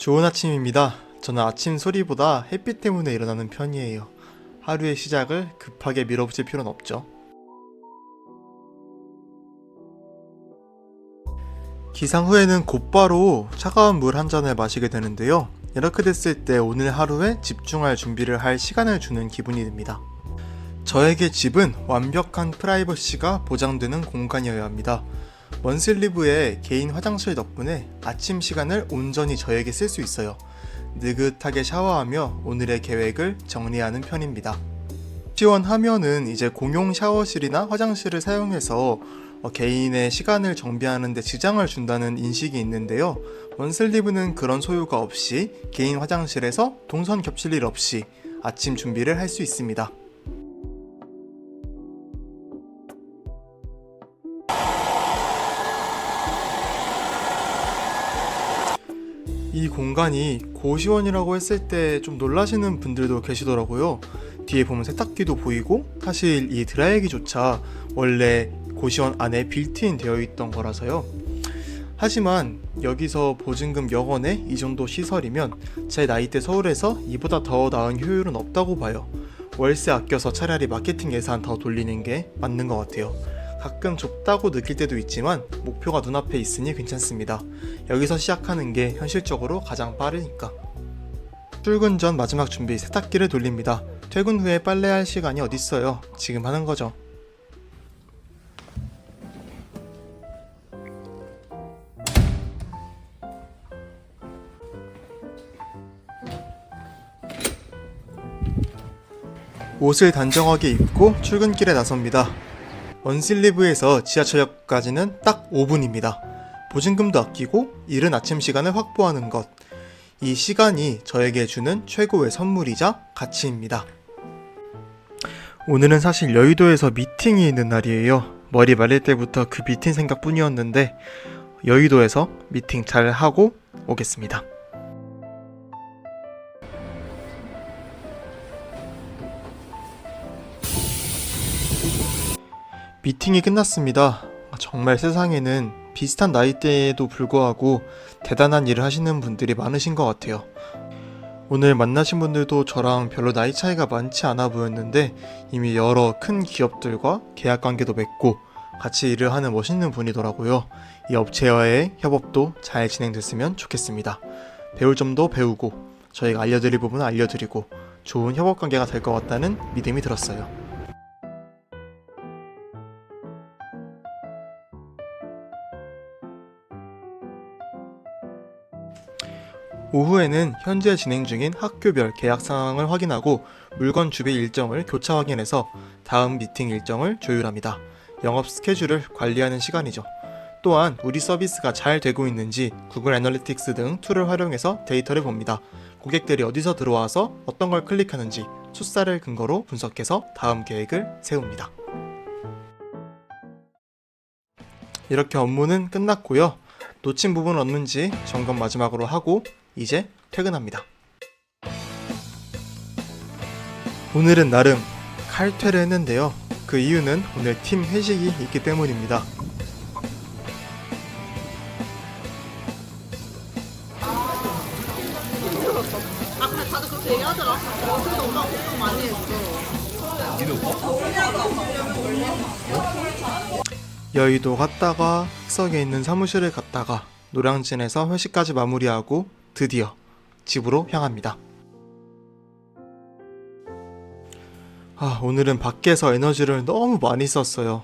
좋은 아침입니다. 저는 아침 소리보다 햇빛 때문에 일어나는 편이에요. 하루의 시작을 급하게 밀어붙일 필요는 없죠. 기상 후에는 곧바로 차가운 물 한 잔을 마시게 되는데요. 이렇게 됐을 때 오늘 하루에 집중할 준비를 할 시간을 주는 기분이 듭니다. 저에게 집은 완벽한 프라이버시가 보장되는 공간이어야 합니다. 원슬리브의 개인 화장실 덕분에 아침 시간을 온전히 저에게 쓸 수 있어요. 느긋하게 샤워하며 오늘의 계획을 정리하는 편입니다. 시원하면은 이제 공용 샤워실이나 화장실을 사용해서 어, 개인의 시간을 정비하는 데 지장을 준다는 인식이 있는데요. 원슬리브는 그런 소요가 없이 개인 화장실에서 동선 겹칠 일 없이 아침 준비를 할 수 있습니다. 이 공간이 고시원이라고 했을 때 좀 놀라시는 분들도 계시더라고요. 뒤에 보면 세탁기도 보이고 사실 이 드라이기조차 원래 고시원 안에 빌트인 되어 있던 거라서요. 하지만 여기서 보증금 0원에 이 정도 시설이면 제 나이 때 서울에서 이보다 더 나은 효율은 없다고 봐요. 월세 아껴서 차라리 마케팅 예산 더 돌리는 게 맞는 것 같아요. 가끔 좁다고 느낄 때도 있지만 목표가 눈앞에 있으니 괜찮습니다. 여기서 시작하는 게 현실적으로 가장 빠르니까. 출근 전 마지막 준비 세탁기를 돌립니다. 퇴근 후에 빨래할 시간이 어딨어요. 지금 하는 거죠. 옷을 단정하게 입고 출근길에 나섭니다. 원실리브에서 지하철역까지는 딱 5분입니다. 보증금도 아끼고 이른 아침 시간을 확보하는 것. 이 시간이 저에게 주는 최고의 선물이자 가치입니다. 오늘은 사실 여의도에서 미팅이 있는 날이에요. 머리 말릴 때부터 그 미팅 생각뿐이었는데 여의도에서 미팅 잘 하고 오겠습니다. 미팅이 끝났습니다. 정말 세상에는 비슷한 나이대에도 불구하고 대단한 일을 하시는 분들이 많으신 것 같아요. 오늘 만나신 분들도 저랑 별로 나이 차이가 많지 않아 보였는데 이미 여러 큰 기업들과 계약 관계도 맺고 같이 일을 하는 멋있는 분이더라고요. 이 업체와의 협업도 잘 진행됐으면 좋겠습니다. 배울 점도 배우고 저희가 알려드릴 부분은 알려드리고 좋은 협업 관계가 될 것 같다는 믿음이 들었어요. 오후에는 현재 진행 중인 학교별 계약 상황을 확인하고 물건 주비 일정을 교차 확인해서 다음 미팅 일정을 조율합니다. 영업 스케줄을 관리하는 시간이죠. 또한 우리 서비스가 잘 되고 있는지 구글 애널리틱스 등 툴을 활용해서 데이터를 봅니다. 고객들이 어디서 들어와서 어떤 걸 클릭하는지 수사를 근거로 분석해서 다음 계획을 세웁니다. 이렇게 업무는 끝났고요. 놓친 부분 없는지 점검 마지막으로 하고 이제 퇴근합니다. 오늘은 나름 칼퇴를 했는데요. 그 이유는 오늘 팀 회식이 있기 때문입니다. 여의도 갔다가 흑석에 있는 사무실을 갔다가 노량진에서 회식까지 마무리하고 드디어 집으로 향합니다. 아, 오늘은 밖에서 에너지를 너무 많이 썼어요.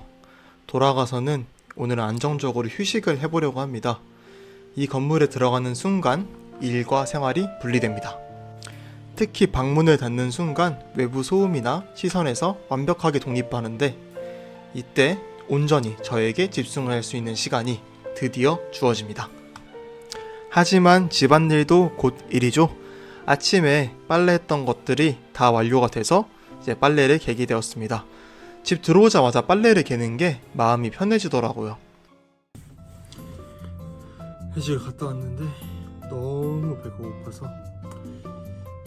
돌아가서는 오늘은 안정적으로 휴식을 해보려고 합니다. 이 건물에 들어가는 순간 일과 생활이 분리됩니다. 특히 방문을 닫는 순간 외부 소음이나 시선에서 완벽하게 독립하는데 이때 온전히 저에게 집중할 수 있는 시간이 드디어 주어집니다. 하지만 집안일도 곧 일이죠. 아침에 빨래했던 것들이 다 완료가 돼서 이제 빨래를 개게 되었습니다. 집 들어오자마자 빨래를 개는 게 마음이 편해지더라고요. 회식을 갔다 왔는데 너무 배가 고파서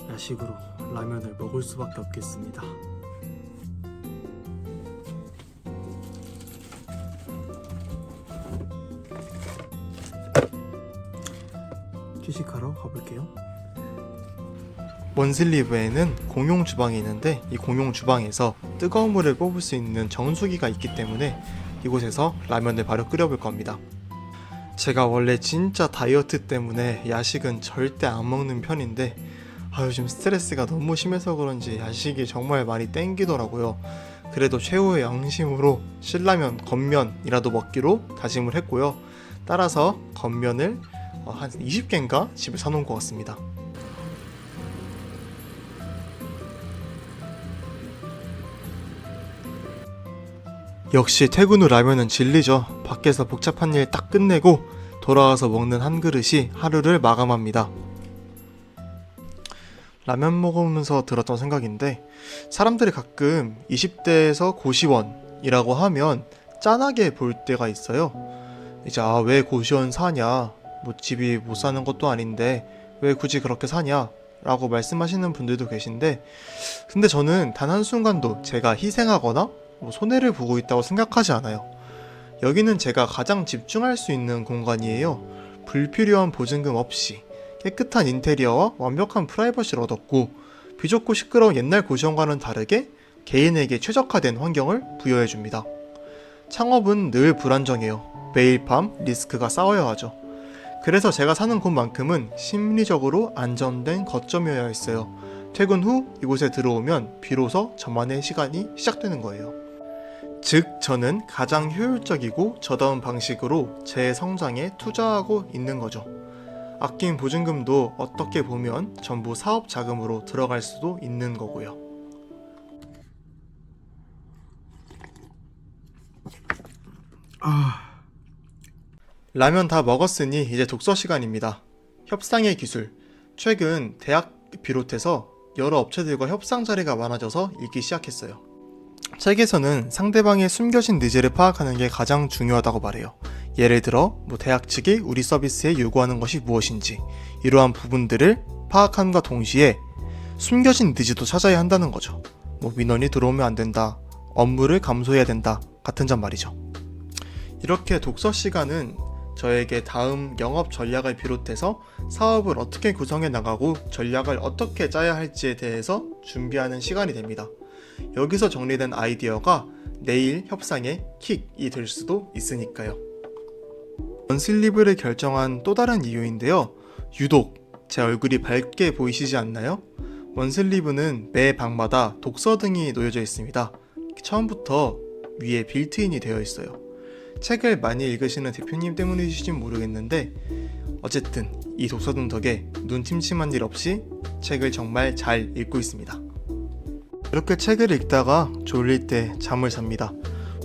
야식으로 라면을 먹을 수밖에 없겠습니다. 시식하러 가볼게요. 원슬리브에는 공용 주방이 있는데 이 공용 주방에서 뜨거운 물을 뽑을 수 있는 정수기가 있기 때문에 이곳에서 라면을 바로 끓여볼 겁니다. 제가 원래 진짜 다이어트 때문에 야식은 절대 안 먹는 편인데 아, 요즘 스트레스가 너무 심해서 그런지 야식이 정말 많이 땡기더라고요. 그래도 최후의 양심으로 신라면, 겉면이라도 먹기로 다짐을 했고요. 따라서 겉면을 어, 한 20개인가 집에 사놓은 것 같습니다. 역시 퇴근 후 라면은 진리죠. 밖에서 복잡한 일 딱 끝내고 돌아와서 먹는 한 그릇이 하루를 마감합니다. 라면 먹으면서 들었던 생각인데 사람들이 가끔 20대에서 고시원이라고 하면 짠하게 볼 때가 있어요. 이제 아 왜 고시원 사냐? 뭐 집이 못 사는 것도 아닌데 왜 굳이 그렇게 사냐? 라고 말씀하시는 분들도 계신데 근데 저는 단 한순간도 제가 희생하거나 뭐 손해를 보고 있다고 생각하지 않아요. 여기는 제가 가장 집중할 수 있는 공간이에요. 불필요한 보증금 없이 깨끗한 인테리어와 완벽한 프라이버시를 얻었고 비좁고 시끄러운 옛날 고시원과는 다르게 개인에게 최적화된 환경을 부여해 줍니다. 창업은 늘 불안정해요. 매일 밤 리스크가 쌓여야 하죠. 그래서 제가 사는 곳만큼은 심리적으로 안전된 거점이어야 했어요. 퇴근 후 이곳에 들어오면 비로소 저만의 시간이 시작되는 거예요. 즉, 저는 가장 효율적이고 저다운 방식으로 제 성장에 투자하고 있는 거죠. 아낀 보증금도 어떻게 보면 전부 사업 자금으로 들어갈 수도 있는 거고요. 라면 다 먹었으니 이제 독서 시간입니다. 협상의 기술. 최근 대학 비롯해서 여러 업체들과 협상 자리가 많아져서 읽기 시작했어요. 책에서는 상대방의 숨겨진 니즈를 파악하는 게 가장 중요하다고 말해요. 예를 들어, 뭐 대학 측이 우리 서비스에 요구하는 것이 무엇인지, 이러한 부분들을 파악함과 동시에 숨겨진 니즈도 찾아야 한다는 거죠. 뭐 민원이 들어오면 안 된다, 업무를 감소해야 된다, 같은 점 말이죠. 이렇게 독서 시간은 저에게 다음 영업 전략을 비롯해서 사업을 어떻게 구성해 나가고 전략을 어떻게 짜야 할지에 대해서 준비하는 시간이 됩니다. 여기서 정리된 아이디어가 내일 협상의 킥이 될 수도 있으니까요. 원슬리브를 결정한 또 다른 이유인데요. 유독 제 얼굴이 밝게 보이시지 않나요? 원슬리브는 매 방마다 독서 등이 놓여져 있습니다. 처음부터 위에 빌트인이 되어 있어요. 책을 많이 읽으시는 대표님 때문이실지 모르겠는데 어쨌든 이 독서등 덕에 눈 침침한 일 없이 책을 정말 잘 읽고 있습니다. 이렇게 책을 읽다가 졸릴 때 잠을 잡니다.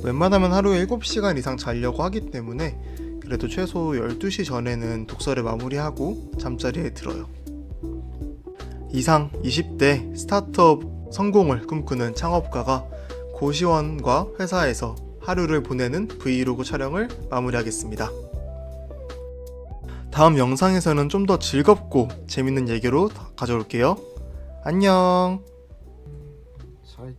웬만하면 하루에 7시간 이상 자려고 하기 때문에 그래도 최소 12시 전에는 독서를 마무리하고 잠자리에 들어요. 이상 20대 스타트업 성공을 꿈꾸는 창업가가 고시원과 회사에서 하루를 보내는 브이로그 촬영을 마무리하겠습니다. 다음 영상에서는 좀 더 즐겁고 재밌는 얘기로 가져올게요. 안녕! 살